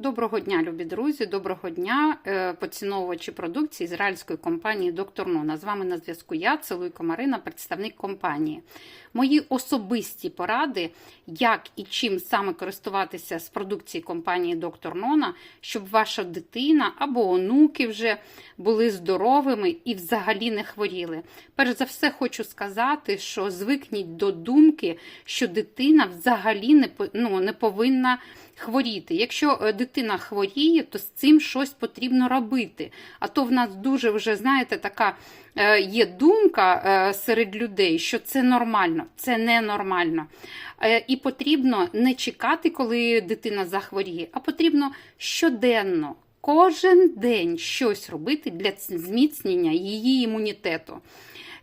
Доброго дня, любі друзі! Доброго дня, е, поціновувачі продукції ізраїльської компанії Доктор Нона. З вами на зв'язку я, Целуйко Марина, представник компанії. Мої особисті поради, як і чим саме користуватися з продукції компанії Доктор Нона, щоб ваша дитина або онуки вже були здоровими і взагалі не хворіли. Перш за все, хочу сказати, що звикніть до думки, що дитина взагалі не, ну, не повинна хворіти. Якщо е, дитина хворіє, то з цим щось потрібно робити. А то в нас дуже вже, знаєте, така е, є думка е, серед людей, що це нормально, це ненормально. Е, І потрібно не чекати, коли дитина захворіє, а потрібно щоденно. Кожен день щось робити для зміцнення її імунітету.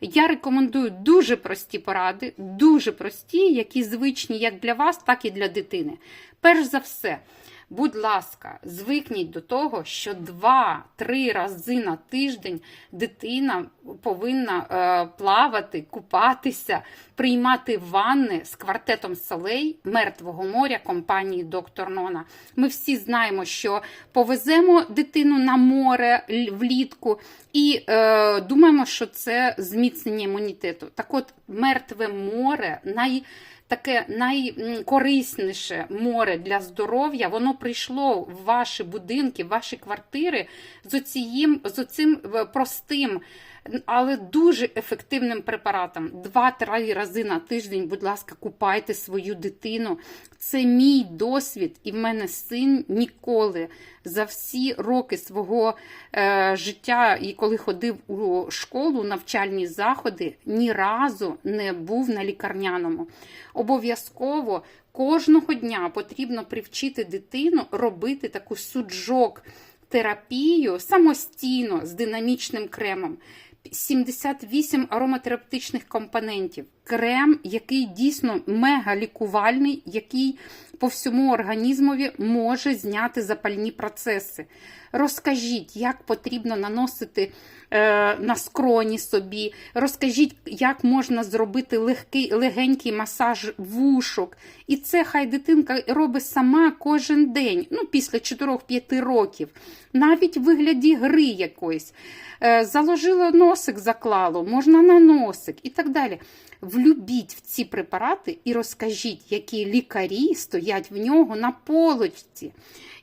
Я рекомендую дуже прості поради, дуже прості, які звичні як для вас, так і для дитини. Перш за все, будь ласка, звикніть до того, що 2-3 рази на тиждень дитина повинна е, плавати, купатися, приймати ванни з квартетом солей мертвого моря компанії Доктор Нона. Ми всі знаємо, що повеземо дитину на море влітку і е, думаємо, що це зміцнення імунітету. Так от, мертве море най. Таке найкорисніше море для здоров'я, воно прийшло в ваші будинки, в ваші квартири з оцієм, з оцим е, простим, але дуже ефективним препаратом. Два-три рази на тиждень, будь ласка, купайте свою дитину. Це мій досвід, і в мене син ніколи за всі роки свого е, життя, і коли ходив у школу, навчальні заходи, ні разу не був на лікарняному. Обов'язково кожного дня потрібно привчити дитину робити таку суджок терапію самостійно з динамічним кремом. 78 ароматерапевтичних компонентів. Крем, який дійсно мега лікувальний, який по всьому організмові може зняти запальні процеси. Розкажіть, як потрібно наносити е, на скроні собі. Розкажіть, як можна зробити легкий, легенький масаж вушок. І це хай дитинка робить сама кожен день, ну, після 4-5 років, навіть в вигляді гри якоїсь. Е, заложило носик, заклало, можна на носик і так далі. Влюбіть в ці препарати і розкажіть, які лікарі стоять в нього на полочці.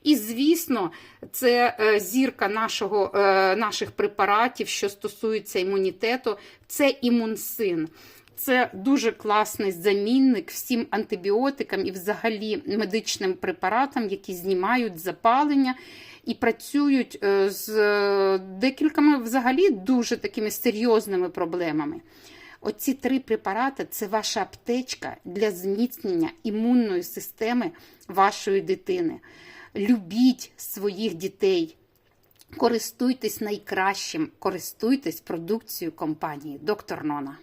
І, звісно, це е, зірка нашого, е, наших препаратів, що стосується імунітету, це імунсин. Це дуже класний замінник всім антибіотикам і взагалі медичним препаратам, які знімають запалення і працюють е, з е, декількома взагалі дуже такими серйозними проблемами. Оці три препарати це ваша аптечка для зміцнення імунної системи вашої дитини. Любіть своїх дітей, користуйтесь найкращим, користуйтесь продукцією компанії Доктор Нона.